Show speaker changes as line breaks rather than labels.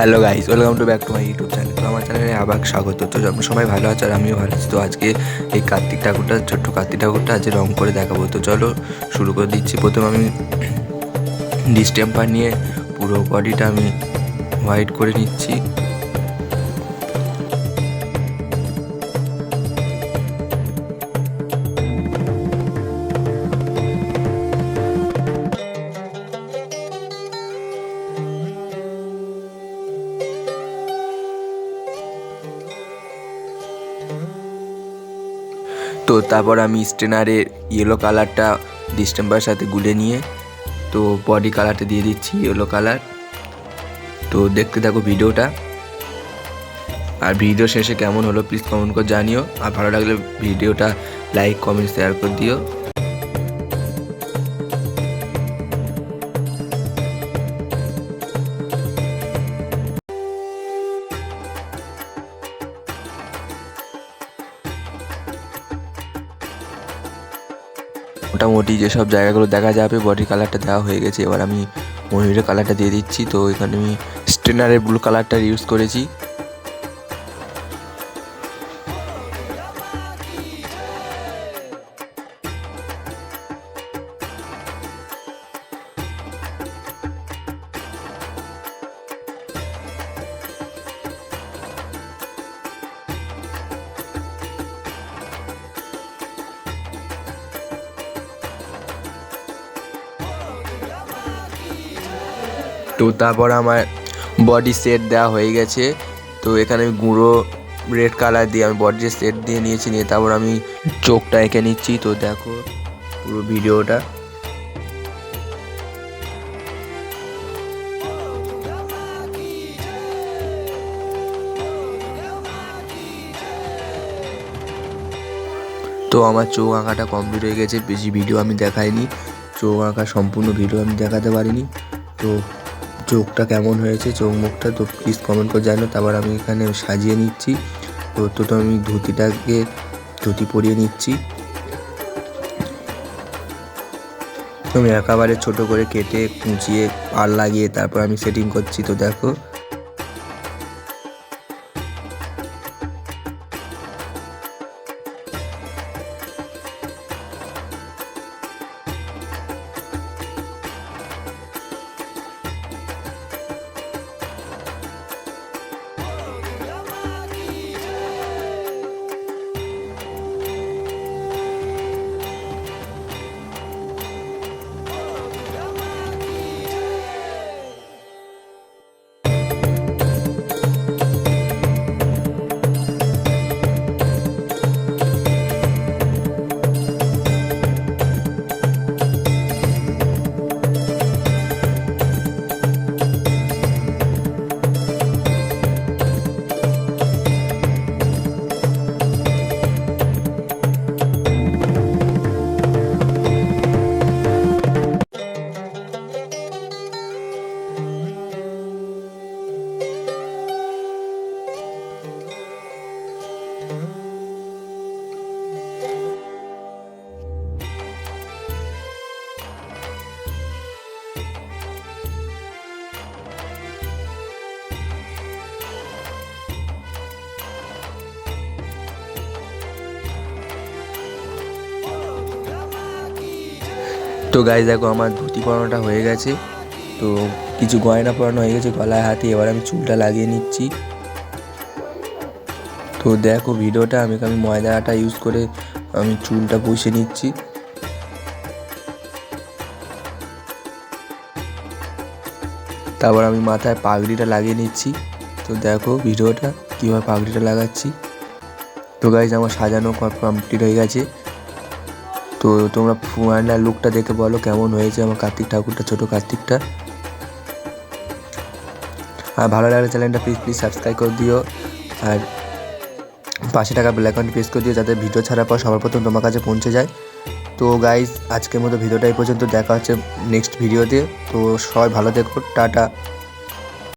Hello guys welcome to back to my YouTube channel তো আমার চ্যানেলে আবার স্বাগত। তো সবাই ভালো আছে আর আমিও ভালো আছি, তো আজকে এই কার্তিক ঠাকুরটা, ছোট্ট কার্তিক ঠাকুরটা আজকে রং করে দেখাবো। তো চলো শুরু করে দিচ্ছি। প্রথম আমি ডিস্টেম্পার নিয়ে পুরো বডিটা আমি হোয়াইট করে নিচ্ছি। তো তারপর আমি স্টেনারের ইয়েলো কালারটা ডিস্টেম্বার সাথে গুলে নিয়ে, তো বডি কালারটা দিয়ে দিচ্ছি ইয়েলো কালার তো দেখতে থাকো ভিডিওটা। আর ভিডিও শেষে কেমন হলো প্লিজ কমেন্ট করে জানিও। আর ভালো লাগলে ভিডিওটা লাইক কমেন্ট শেয়ার করে দিও। মোটামুটি যেসব জায়গাগুলো দেখা যাবে বডি কালারটা দেওয়া হয়ে গেছে। এবার আমি ময়ূরের কালারটা দিয়ে দিচ্ছি। তো এখানে আমি স্টেনারের ব্লু কালারটা ইউজ করেছি। তো তারপর আমার বডি সেট দেওয়া হয়ে গেছে। তো এখানে আমি গুঁড়ো রেড কালার দিয়ে আমি বডি সেট দিয়ে নিয়েছি, নিয়ে তারপর আমি চোখটা এঁকে নিচ্ছি। তো দেখো পুরো ভিডিওটা। তো আমার চোখ আঁকাটা কমপ্লিট হয়ে গেছে, বেশি ভিডিও আমি দেখাইনি। চোখ আঁকা সম্পূর্ণ ভিডিও আমি দেখাতে পারিনি। তো চোখটা কেমন হয়েছে, চোখ মুখটা তো প্লিজ কমেন্ট করে জানো তারপর আমি এখানে সাজিয়ে নিচ্ছি। তো তো তো আমি ধুতিটাকে, ধুতি পরিয়ে নিচ্ছি। আমি একেবারে ছোট করে কেটে, কুঁচিয়ে আর লাগিয়ে তারপর আমি সেটিং করছি। তো দেখো তো গাইজ দেখো আমার ধুতি পরানোটা হয়ে গেছে। তো কিছু গয়না পরানো হয়ে গেছে, গলায় হাতে এবার আমি চুলটা লাগিয়ে নিচ্ছি। তো দেখো ভিডিওটা, আমি আমি ময়দাটা ইউজ করে আমি চুলটা বসে নিচ্ছি। তারপর আমি মাথায় পাগড়িটা লাগিয়ে নিচ্ছি। তো দেখো ভিডিওটা, কীভাবে পাগড়িটা লাগাচ্ছি। তো গাইজ আমার সাজানো কমপ্লিট হয়ে গেছে। তো তোমরা ফাইনাল লুকটা দেখে বলো, কেমন হয়েছে আমার কার্তিক ঠাকুরটা, ছোটো কার্তিকটা। আর ভালো লাগলে চ্যানেলটা প্লিজ প্লিজ সাবস্ক্রাইব করে দিও। আর পাশে টাকা ব্ল্যাক আইকনটি প্রেস করে দিও যাতে ভিডিও ছাড়ার পর সবার প্রথম তোমার কাছে পৌঁছে যায়। তো গাইজ আজকের মতো ভিডিওটাই পর্যন্ত। দেখা হচ্ছে নেক্সট ভিডিওতে তো। সবাই ভালো দেখো টাটা।